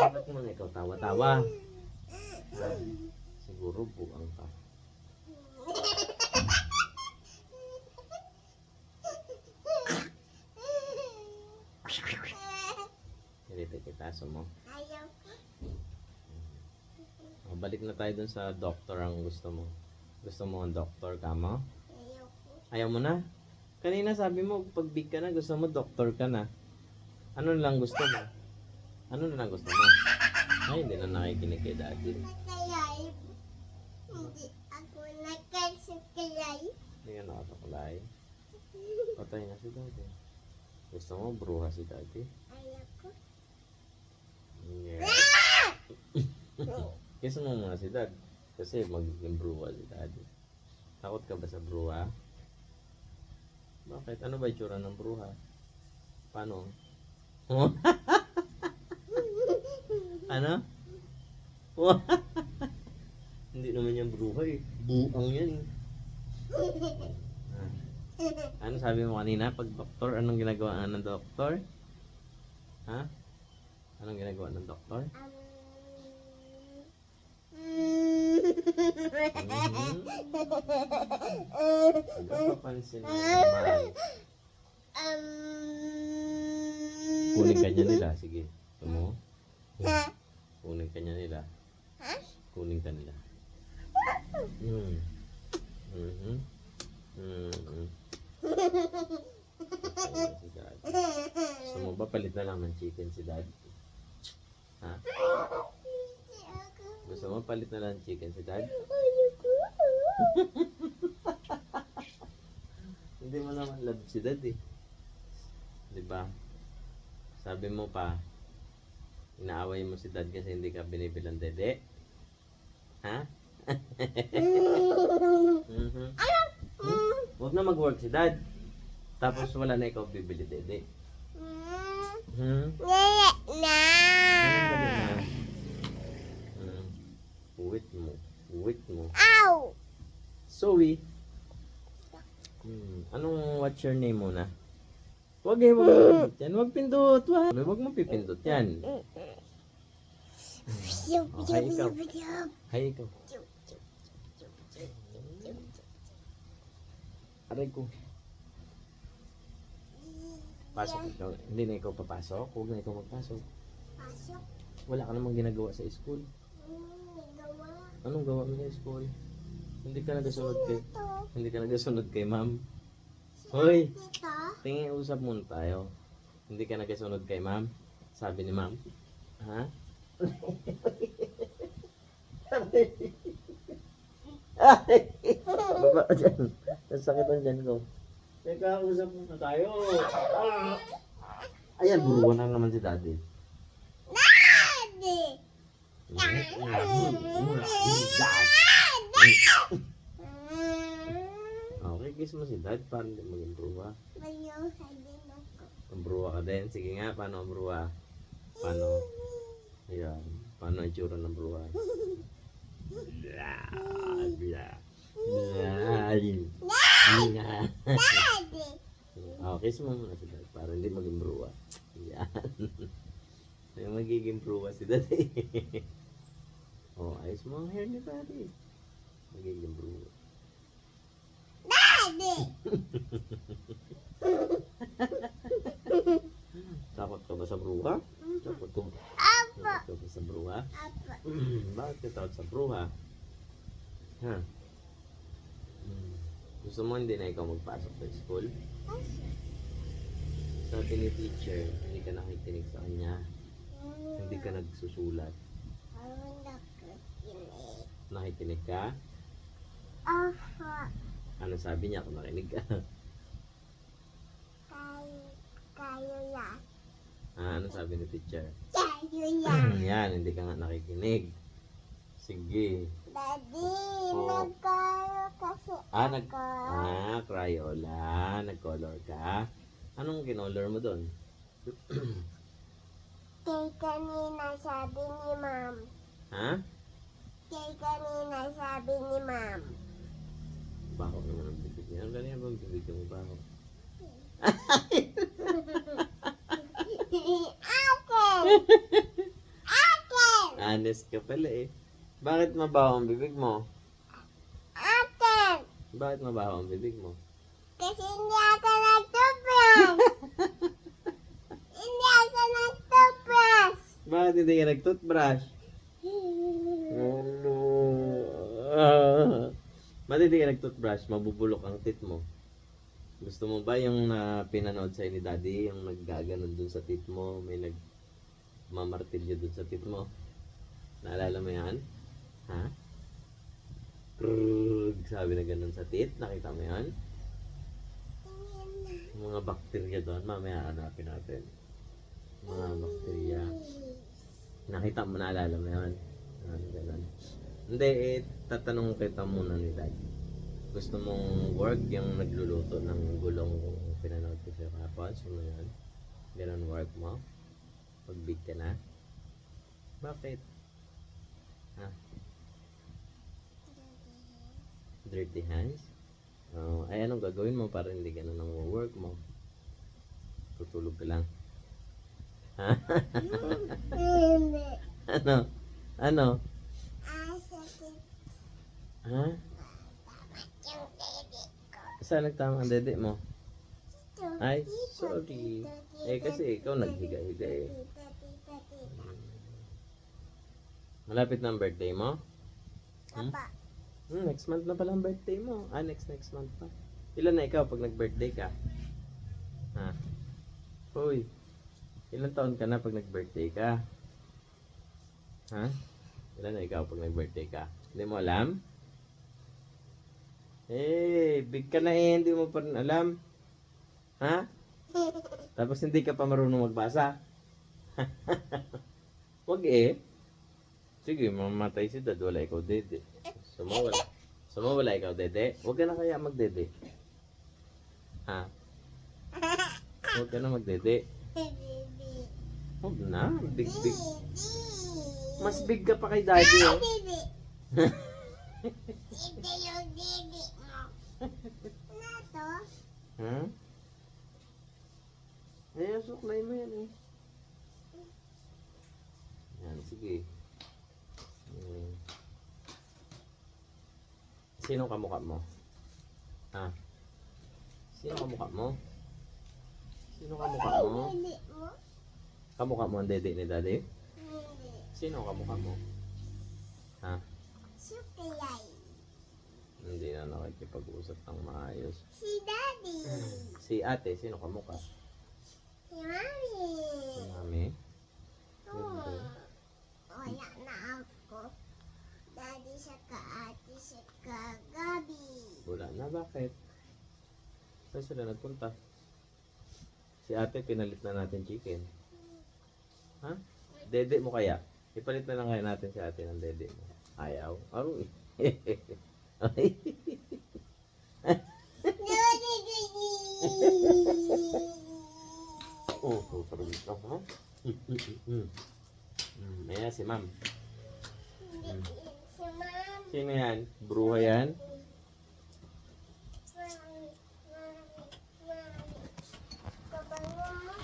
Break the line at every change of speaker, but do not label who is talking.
Bakit naman ikaw tawa-tawa? Siguro buang ka. Hirite kita mo.
Ayaw ko.
O, balik na tayo dun sa doktor ang gusto mo. Gusto mo ang doktor ka mo?
Ayaw ko.
Ayaw mo na? Kanina sabi mo, pag big ka na, gusto mo doktor ka na. Ano lang gusto mo? Ano na lang gusto mo? Ay, hindi na nakikinig kay daddy.
Hindi ako nakasiklay.
Hindi ka nakatakulay. Patay na si daddy. Gusto mo, bruha si daddy?
Ayaw ko.
Yeah. Kiss mo muna si dad. Kasi magiging bruha si daddy. Takot ka ba sa bruha? Bakit? Ano ba itsura ng bruha? Paano? ano? Hindi naman yan bruha eh. Buang yan eh. Ah. Ano sabi mo kanina? Pag doktor, anong ginagawa ng doktor? Ha? Anong ginagawa ng doktor?
Um,
Nagpapansin na naman. Kunin ka niya nila. Sige. Gusto mo? Kunin ka niya nila. Kunin ka nila. Hmm. Mhm. Mhm. Okay, si dad. Gusto mo ba palit na lang ng chicken si dad? Ha? Gusto mo palit na lang ng chicken si dad? Hindi mo naman love si dad eh. Di ba? Sabi mo pa, inaaway mo si dad kasi hindi ka binibilang dede. Ha? Mhm. Hmm? Huwag na mag-work si dad. Tapos wala na ikaw bibili dede. Hmm? Anong dali na? Hmm. Uwit mo. Uwit mo.
Ow!
Zoe. Hmm. Anong what's your name muna? Wag eh, wag mo pindot yan. Wag pindot. Wag, wag mo pipindot yan. Okay, ikaw. Hay, ikaw. Aray ko. Pasok ikaw. Hindi na ikaw papasok. Huwag na ikaw magpasok.
Pasok.
Wala ka namang ginagawa sa school.
Gawa.
Anong gawa mo sa school? Hindi ka nagasunod kay... Hindi ka nagasunod kay ma'am. Hoy! Tingin usap muna tayo. Hindi ka nagasunod kay ma'am? Sabi ni ma'am. Ha? Ay! Baba ka dyan. Nasakit ang dyan ko. Teka, usap muna tayo. Ah! Ayan, buruan na naman si daddy.
Daddy!
Okay, kiss mo si dad para hindi maging bruwa.
Ayaw din ako.
Ang bruwa ka din. Sige nga, paano ang bruwa? Paano? Ayan. Paano itsura ng bruwa? Oh, kiss mo muna si dad para hindi maging bruwa. Yan. May magiging bruwa si dad eh. oh, ayos mo ang hair ni daddy. Magiging bruwa.
Daddy!
Takot ka ba sa bruha? Takot ka,
Apa!
takot ka ba sa bruha?
Apa!
Bakit ka takot sa bruha? Ha? Hmm. Gusto mo hindi na ikaw magpasok sa school? Sabi ni teacher, hindi ka nakikinig sa kanya. Hindi ka nagsusulat. Nakikinig ka?
Aha!
Ano sabi niya kung nakinig ka?
Kayo, kayo yan.
ah, ano sabi ni teacher?
Kayo yan.
Yan, hindi ka nga nakikinig. Sige.
Daddy,
Oh.
nagkayo kasi
Ah, nag...
ako.
Ah, Crayola. Nag-color ka. Anong kinolor mo doon?
Kay kanina sabi ni ma'am.
Ha?
birthday kanina, sabi ni ma'am.
Bako ka naman bibig niya. Ang ganyan bang bibig mo bako? Akin! Akin! Honest ka pala eh. Bakit mabaho ang bibig mo?
Akin!
Bakit mabaho ang bibig mo?
Kasi hindi ako nagtuplas! hindi ako nagtuplas!
Bakit hindi ka nagtutbrush? Bakit hindi ka nag-toothbrush? Mabubulok ang teeth mo. Gusto mo ba yung na pinanood sa'yo ni daddy, yung naggaganon dun sa teeth mo, may nag mamartilyo dun sa teeth mo? Naalala mo yan? Ha? Krrrg, sabi na ganun sa teeth. Nakita mo yan? Mga bakterya doon. Mamaya hanapin natin. Mga bakterya. Nakita mo, naalala mo yan? Ano, ganun. Hindi, eh, tatanong kita muna ni Dad. Gusto mong work yung nagluluto ng gulong kung pinanood ko siya kapon? So, yan. Ganun work mo? Pag big ka na? Bakit? Ha? Dirty hands? Oh, ay anong gagawin mo para hindi ka na nang work mo? Tutulog ka lang. Ha? Ano? Ano? Ha? Saan nagtama ang dede mo? Ay, sorry. Eh, kasi ikaw naghiga-higa eh. Malapit na ang birthday mo? Hmm?
Papa,
Hmm, next month na pala ang birthday mo. Ah, next next month pa. Ilan na ikaw pag nag-birthday ka? Ha? Hoy. Ilan taon ka na pag nag-birthday ka? Ha? Ilan na ikaw pag nag-birthday ka? Hindi mo alam? Eh, big ka na eh, hindi mo pa rin alam. Ha? Tapos hindi ka pa marunong magbasa? Wag eh. Sige, mamatay si dad, wala ikaw dede. Sumawala. Sumawala ikaw dede. Huwag ka na kaya magdede. Ha? Huwag ka na magdede. Huwag na. Big, big. Mas big ka pa kay daddy, oh.
Didi. Ito yung didi mo. Ano to?
Ha? Eh, suklay mo yan, eh. Yan, sige. Hmm. Sino kamukha mo? Ha? Sino kamukha mo? Sino kamukha mo? Kamukha mo ang dede ni daddy? Sino kamukha mo? Ha?
Suklay.
Hindi na nakikipag-usap ng maayos.
Si Daddy.
Si ate, sino kamukha?
Si Mami.
Si mami?
Oo. Wala na ako. Daddy saka ate saka Gabi.
Wala na, bakit? Saan sila nagpunta? Si ate, pinalit na natin chicken. Ha? Dede mo kaya? Ipalit na lang kaya natin si ate ng dede mo. Ayaw? Aroy. Ay.
Daddy, Daddy.
Oh, oh, parang ito, ha? Mm, Ayan si ma'am.
Hindi si Mami.
Sino yan? Bruha yan?
Mami. Mami. Mami. Kabango mo.